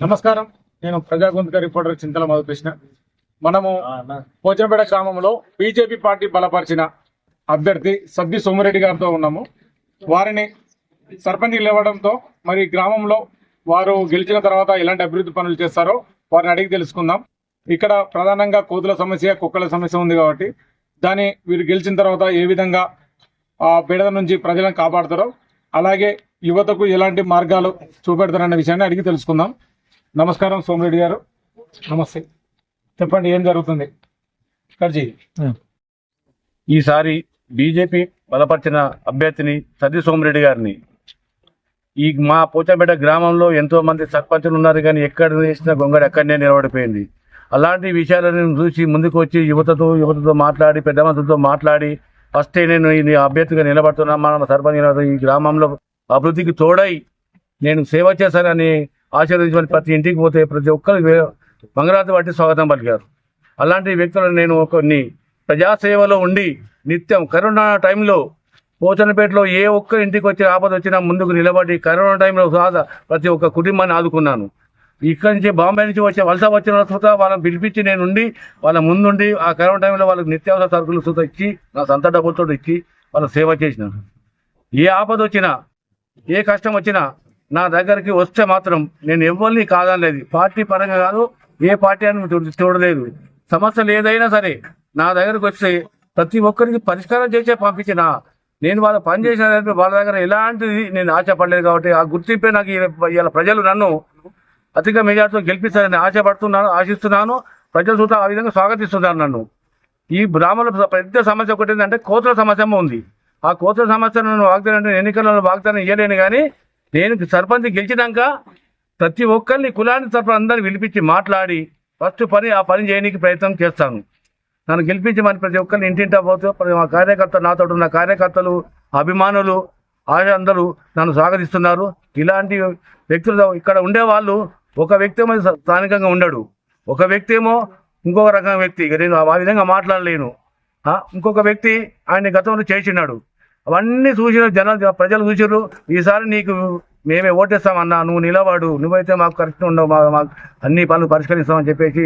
నమస్కారం. నేను ప్రజాగొంతుక రిపోర్టర్ చింతల మధుకృష్ణ. మనము పోచనపేట గ్రామంలో బీజేపీ పార్టీ బలపరిచిన అభ్యర్థి సద్ది సోమిరెడ్డి గారితో ఉన్నాము. వారిని సర్పంచ్ లేవడంతో మరి గ్రామంలో వారు గెలిచిన తర్వాత ఎలాంటి అభివృద్ధి పనులు చేస్తారో వారిని అడిగి తెలుసుకుందాం. ఇక్కడ ప్రధానంగా కోతుల సమస్య కుక్కల సమస్య ఉంది కాబట్టి దాన్ని వీరు గెలిచిన తర్వాత ఏ విధంగా ఆ బెడద నుంచి ప్రజలను కాపాడతారో అలాగే యువతకు ఎలాంటి మార్గాలు చూపెడతారన్న విషయాన్ని అడిగి తెలుసుకుందాం. నమస్కారం సోమిరెడ్డి గారు. నమస్తే. చెప్పండి ఏం జరుగుతుంది? కర్జీ ఈసారి బీజేపీ బలపరిచిన అభ్యర్థిని సతీ సోమిరెడ్డి గారిని. ఈ మా పోచంపేట గ్రామంలో ఎంతో మంది సర్పంచులు ఉన్నారు కానీ ఎక్కడ వేసిన గొంగడి అక్కడనే నిలబడిపోయింది. అలాంటి విషయాలను చూసి ముందుకు వచ్చి యువతతో యువతతో మాట్లాడి పెద్ద మనుషులతో మాట్లాడి ఫస్ట్ నేను ఈ అభ్యర్థిగా నిలబడుతున్నా మన సర్పంచ్. ఈ గ్రామంలో అభివృద్ధికి తోడై నేను సేవ చేశానని ఆశీర్వదించమని ప్రతి ఇంటికి పోతే ప్రతి ఒక్కరు వే- వాటి స్వాగతం పలికారు. అలాంటి వ్యక్తులను నేను కొన్ని ప్రజాసేవలో ఉండి నిత్యం కరోనా టైంలో పోచనపేటలో ఏ ఒక్క ఇంటికి వచ్చిన ఆపద వచ్చినా ముందుకు నిలబడి కరోనా టైంలో సాధ ప్రతి ఒక్క కుటుంబాన్ని ఆదుకున్నాను. ఇక్కడి నుంచి బాంబే నుంచి వచ్చే వలస వచ్చిన తర్వాత వాళ్ళని పిలిపించి నేను ఉండి వాళ్ళ ముందుండి ఆ కరోనా టైంలో వాళ్ళకి నిత్యావసర సరుకులు సుత ఇచ్చి నా సొంత డబ్బులతో ఇచ్చి వాళ్ళ సేవ చేసినాను. ఏ ఆపద వచ్చినా ఏ కష్టం వచ్చినా నా దగ్గరికి వస్తే మాత్రం నేను ఎవరిని కాదనలేదు. పార్టీ పరంగా కాదు ఏ పార్టీ అని చూ- చూడలేదు. సమస్యలు ఏదైనా సరే నా దగ్గరకు వస్తే ప్రతి ఒక్కరికి పరిష్కారం చేసే పంపించిన. నేను వాళ్ళ పని చేసిన వాళ్ళ దగ్గర ఎలాంటిది నేను ఆశపడలేదు కాబట్టి ఆ గుర్తింపే నాకు ఇలా ప్రజలు నన్ను అధిక మెజార్టీతో గెలిపిస్తారని ఆశపడుతున్నాను ఆశిస్తున్నాను. ప్రజలు చూత ఆ విధంగా స్వాగతిస్తున్నారు నన్ను. ఈ గ్రామంలో పెద్ద సమస్య ఒకటి ఏంటంటే కోతల సమస్య ఉంది. ఆ కోతల సమస్యను వాగ్దానం అంటే ఎన్నికలలో వాగ్దానం ఇవ్వలేను కానీ నేను సర్పంచ్ గెలిచినాక ప్రతి ఒక్కరిని కులాన్ని సర్పంచ్ అందరిని పిలిపించి మాట్లాడి ఫస్ట్ పని ఆ పని చేయడానికి ప్రయత్నం చేస్తాను. నన్ను గెలిపించి మరి ప్రతి ఒక్కరిని ఇంటింటా పోతే ప్రతి మా కార్యకర్త నాతో ఉన్న కార్యకర్తలు అభిమానులు ఆశ అందరూ నన్ను స్వాగతిస్తున్నారు. ఇలాంటి వ్యక్తులు ఇక్కడ ఉండేవాళ్ళు ఒక వ్యక్తి ఏమో స్థానికంగా ఉండడు. ఒక వ్యక్తి ఏమో ఇంకొక రకం వ్యక్తి. నేను ఆ విధంగా మాట్లాడలేను. ఇంకొక వ్యక్తి ఆయన గతంలో చేసినాడు. అవన్నీ చూసిన జనాలు ప్రజలు చూసారు. ఈసారి నీకు మేమే ఓటేస్తామన్నా నువ్వు నిలబడు నువ్వైతే మాకు కరెక్ట్ ఉండవు మా మాకు అన్ని పనులు పరిష్కరిస్తామని చెప్పేసి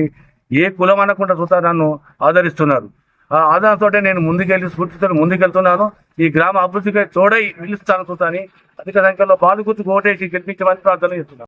ఏ కులం అనకుండా చూస్తా నన్ను ఆదరిస్తున్నారు. ఆ ఆధారంతో నేను ముందుకెళ్ళి స్ఫూర్తితో ముందుకెళ్తున్నాను. ఈ గ్రామ అభివృద్ధికి తోడై నిలుస్తాను చూస్తాను అధిక సంఖ్యలో పాలు గుర్తుకు ఓటేసి గెలిపించమని ప్రార్థన చేస్తున్నాను.